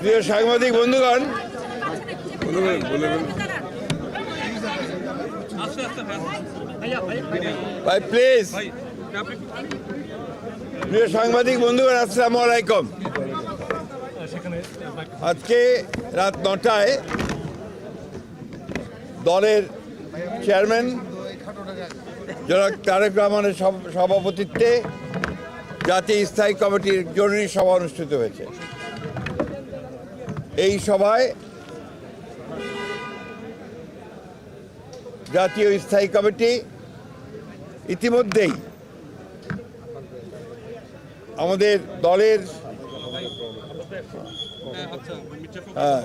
প্রিয় সাংবাদিক বন্ধুগণ, ভাই প্লিজ প্রিয় সাংবাদিক বন্ধুগণ, আসসালামু আলাইকুম। আজকে রাত নটায় দলের চেয়ারম্যান জনাব তারেক রহমানের সভাপতিত্বে জাতীয় স্থায়ী কমিটির জরুরি সভা অনুষ্ঠিত হয়েছে। এই সভায় জাতীয় স্থায়ী কমিটি ইতিমধ্যেই আমাদের দলের হ্যাঁ,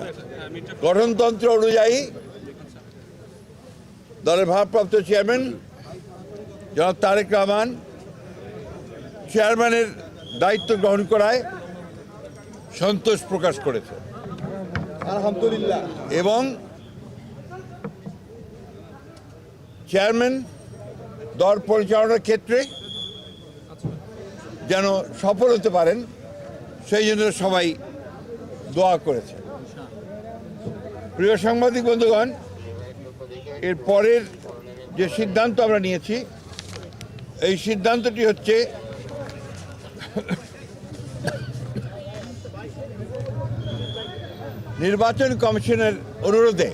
গঠনতন্ত্র অনুযায়ী দলের ভারপ্রাপ্ত চেয়ারম্যান জনাব তারেক রহমান চেয়ারম্যানের দায়িত্ব গ্রহণ করায় সন্তোষ প্রকাশ করেছে। আলহামদুলিল্লাহ। এবং চেয়ারম্যান দল পরিচালনার ক্ষেত্রে যেন সফল হতে পারেন সেই জন্য সবাই দোয়া করেছে। প্রিয় সাংবাদিক বন্ধুগণ এর পরের যে সিদ্ধান্ত আমরা নিয়েছি এই সিদ্ধান্তটি হচ্ছে নির্বাচন কমিশনের অনুরোধে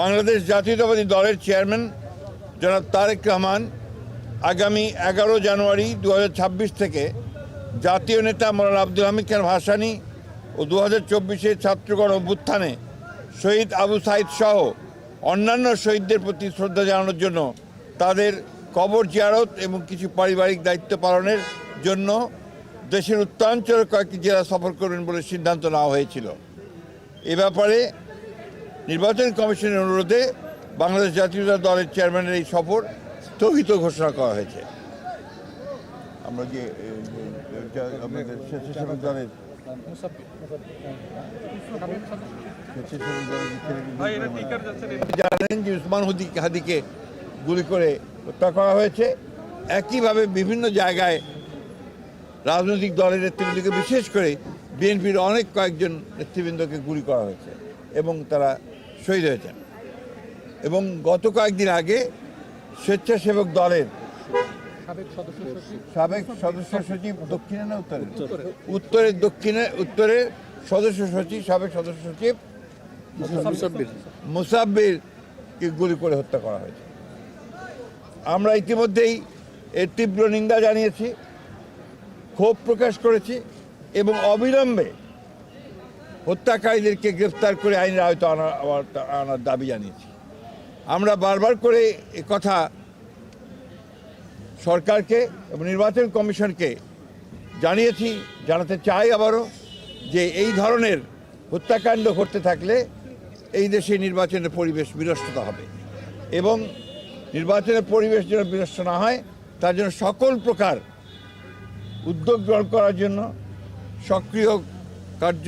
বাংলাদেশ জাতীয়তাবাদী দলের চেয়ারম্যান জনাব তারেক রহমান আগামী এগারো জানুয়ারি দু হাজার ছাব্বিশ থেকে জাতীয় নেতা মৌলানা আব্দুল হামিদ খান ভাসানি ও দু হাজার চব্বিশে ছাত্রগণ অভ্যুত্থানে শহীদ আবু সাইদ সহ অন্যান্য শহীদদের প্রতি শ্রদ্ধা জানানোর জন্য তাদের কবর জিয়ারত এবং কিছু পারিবারিক দায়িত্ব পালনের জন্য দেশের উত্তরাঞ্চলের কয়েকটি জেলা সফর করবেন বলে সিদ্ধান্ত নেওয়া হয়েছিল। এ ব্যাপারে নির্বাচন কমিশনের অনুরোধে বাংলাদেশ জাতীয়তা দলের চেয়ারম্যানের এই সফর স্থগিত ঘোষণা করা হয়েছে। আমরা যে আমাদের স্বেচ্ছাসেবক দলের জানেন যে উসমান হুদি হাদিকে গুলি করে হত্যা করা হয়েছে। একইভাবে বিভিন্ন জায়গায় রাজনৈতিক দলের নেতৃবৃন্দকে বিশেষ করে বিএনপির অনেক কয়েকজন নেতৃবৃন্দকে গুলি করা হয়েছে এবং তারা শহীদ হয়েছেন। এবং গত কয়েকদিন আগে স্বেচ্ছাসেবক দলের সাবেক সদস্য সচিব। দক্ষিণে না উত্তরে? উত্তরের দক্ষিণে উত্তরের সদস্য সচিব সাবেক সদস্য সচিব মুসাব্বির। মুসাব্বিরকে গুলি করে হত্যা করা হয়েছে। আমরা ইতিমধ্যেই এর তীব্র নিন্দা জানিয়েছি, ক্ষোভ প্রকাশ করেছি এবং অবিলম্বে হত্যাকারীদেরকে গ্রেফতার করে আইনের আয়ত আনা আনার দাবি জানিয়েছি। আমরা বারবার করে কথা সরকারকে এবং নির্বাচন কমিশনকে জানিয়েছি, জানাতে চাই আবারও যে এই ধরনের হত্যাকাণ্ড ঘটতে থাকলে এই দেশে নির্বাচনের পরিবেশ বিনষ্টতা হবে এবং নির্বাচনের পরিবেশ যেন বিনষ্ট না হয়, তার জন্য সকল প্রকার উদ্যোগ গ্রহণ করার জন্য, সক্রিয় কার্য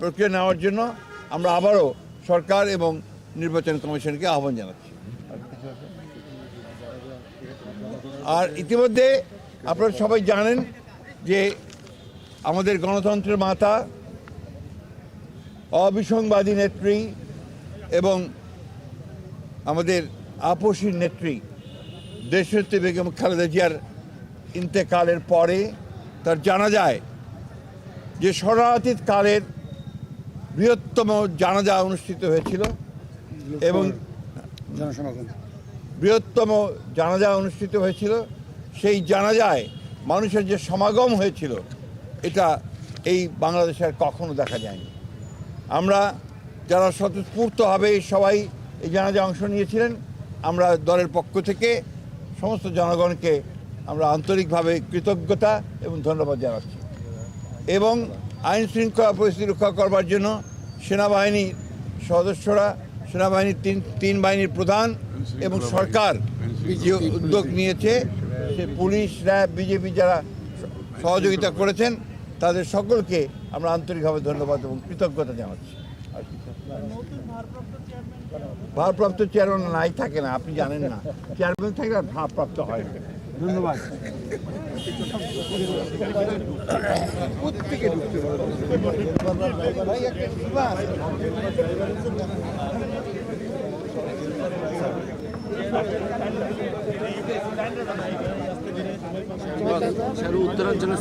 প্রক্রিয়া নেওয়ার জন্য আমরা আবারও সরকার এবং নির্বাচন কমিশনকে আহ্বান জানাচ্ছি। আর ইতিমধ্যে আপনারা সবাই জানেন যে আমাদের গণতন্ত্রের মাতা, অবিসংবাদী নেত্রী এবং আমাদের আপসীর নেত্রী দেশনেত্রী বেগম খালেদা জিয়ার ইন্তেকালের পরে তার জানা যায় যে শরণার্থীর কালের বৃহত্তম জানাজা অনুষ্ঠিত হয়েছিল এবং বৃহত্তম জানাজা অনুষ্ঠিত হয়েছিল। সেই জানাজায় মানুষের যে সমাগম হয়েছিল এটা এই বাংলাদেশে আর কখনো দেখা যায়নি। আমরা যারা স্বতঃস্ফূর্তভাবে সবাই এই জানাজা অংশ নিয়েছিলেন আমরা দলের পক্ষ থেকে সমস্ত জনগণকে আমরা আন্তরিকভাবে কৃতজ্ঞতা এবং ধন্যবাদ জানাচ্ছি এবং আইন শৃঙ্খলা পরিস্থিতি রক্ষা করবার জন্য সেনাবাহিনীর সদস্যরা, সেনাবাহিনীর তিন তিন বাহিনীর প্রধান এবং সরকার যে উদ্যোগ নিয়েছে, সে পুলিশ, র্যাব, বিজেপি যারা সহযোগিতা করেছেন, তাদের সকলকে আমরা আন্তরিকভাবে ধন্যবাদ এবং কৃতজ্ঞতা জানাচ্ছি? ভারপ্রাপ্ত চেয়ারম্যান নাই থাকে না আপনি জানেন না। চেয়ারম্যান থাকে আর ভারপ্রাপ্ত হয় না। ধন্যবাদ। উত্তরাঞ্চলের